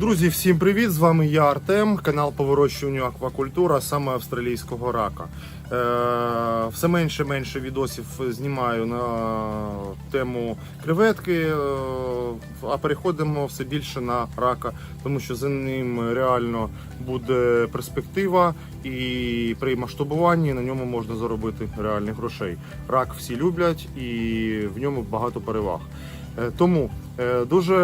Друзі, всім привіт! З вами я Артем, канал по вирощуванню аквакультура, саме австралійського рака. Е, все менше менше відосів знімаю на тему креветки, е, а переходимо все більше на рака, тому що за ним реально буде перспектива, і при масштабуванні на ньому можна заробити реальних грошей. Рак всі люблять і в ньому багато переваг. Е, Тому е, дуже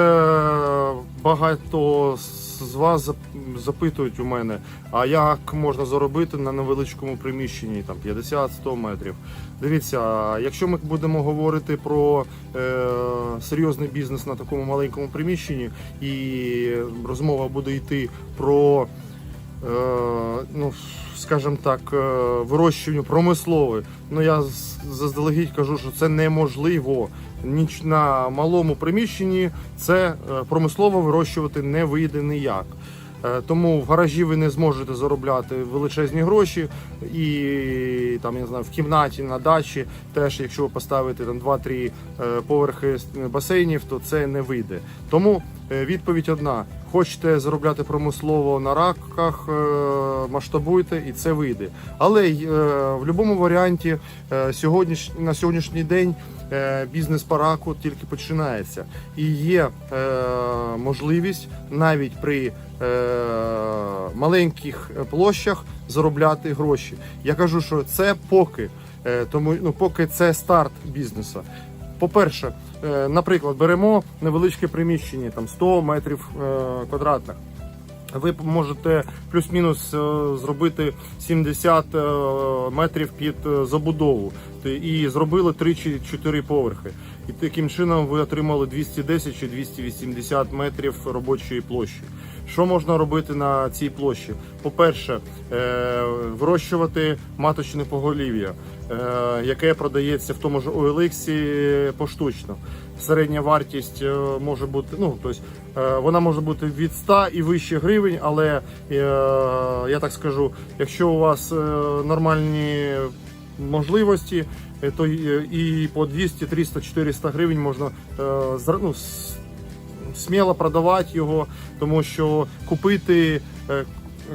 багато з вас зап- запитують у мене, а як можна заробити на невеличкому приміщенні, там 50-100 метрів. Дивіться, якщо ми будемо говорити про е, серйозний бізнес на такому маленькому приміщенні, і розмова буде йти про ну, скажімо так, е, вирощуванню промислове. Ну я заздалегідь кажу, що це неможливо. Ніч на малому приміщенні це е, промислово вирощувати не вийде ніяк. Е, Тому в гаражі ви не зможете заробляти величезні гроші, і там я не знаю, в кімнаті на дачі теж, якщо ви поставите там 2-3 е, поверхи басейнів, то це не вийде. Тому е, відповідь одна: хочете заробляти промислово на раках, е, масштабуйте, і це вийде. Але е, в будь-якому варіанті е, на сьогоднішній день е, бізнес по раку тільки починається, і є е, можливість навіть при е, маленьких площах заробляти гроші. Я кажу, що це поки, е, тому ну поки це старт бізнесу. По-перше, е, наприклад, беремо невеличке приміщення, там 100 метрів е, квадратних. Ви можете плюс-мінус е, зробити 70 е, метрів під забудову і зробили 3 чи 4 поверхи. І таким чином ви отримали 210 чи 280 метрів робочої площі. Що можна робити на цій площі? По-перше, е, вирощувати маточне поголів'я, е, яке продається в тому ж OLX поштучно. Середня вартість е, може бути, ну тобто вона може бути від 100 і вище гривень, але я так скажу, якщо у вас нормальні можливості, то і по 200, 300, 400 гривень можна ну, сміло продавати його, тому що купити, е,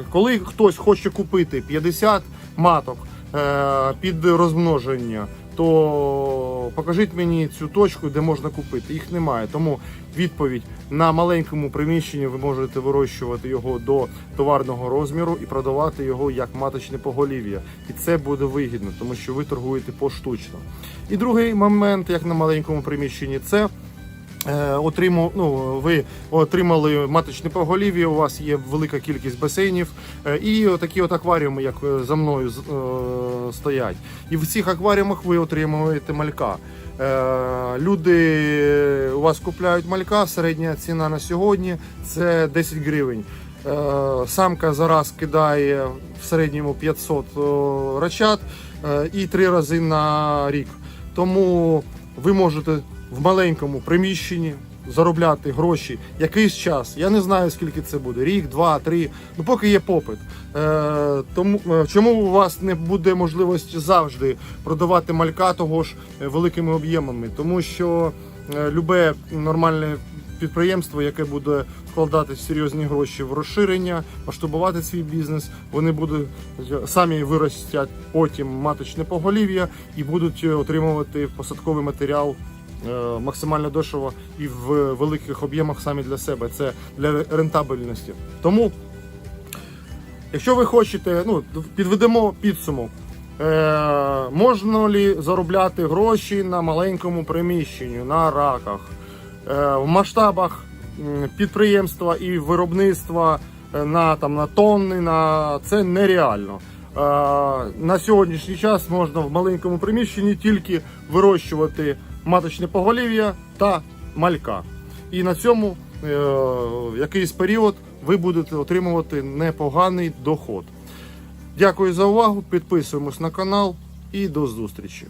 коли хтось хоче купити 50 маток е, під розмноження, то покажіть мені цю точку, де можна купити. Їх немає. Тому відповідь на маленькому приміщенні ви можете вирощувати його до товарного розміру і продавати його як маточне поголів'я. І це буде вигідно, тому що ви торгуєте поштучно. І другий момент, як на маленькому приміщенні, це отримав, ну, ви отримали маточне поголів'я, у вас є велика кількість басейнів е, і такі от акваріуми, як е, за мною е, стоять. І в цих акваріумах ви отримуєте малька. Е, люди у вас купляють малька, середня ціна на сьогодні це 10 гривень. Е, Самка зараз кидає в середньому 500 рачат е, і три рази на рік. Тому ви можете в маленькому приміщенні заробляти гроші якийсь час. Я не знаю скільки це буде, рік, два, три. Ну поки є попит. Е, тому е, чому у вас не буде можливості завжди продавати малька того ж е, великими об'ємами? Тому що е, любе нормальне підприємство, яке буде вкладати серйозні гроші в розширення, масштабувати свій бізнес, вони будуть самі виростять потім маточне поголів'я і будуть отримувати посадковий матеріал максимально дешево і в великих об'ємах самі для себе. Це для рентабельності. Тому, якщо ви хочете, ну підведемо підсумок. Е, можна лі заробляти гроші на маленькому приміщенні, на раках, е, в масштабах підприємства і виробництва е, на, там, на тонни, на це нереально. Е, на сьогоднішній час можна в маленькому приміщенні тільки вирощувати маточне поголів'я та малька. І на цьому е, якийсь період ви будете отримувати непоганий доход. Дякую за увагу. Підписуємось на канал і до зустрічі.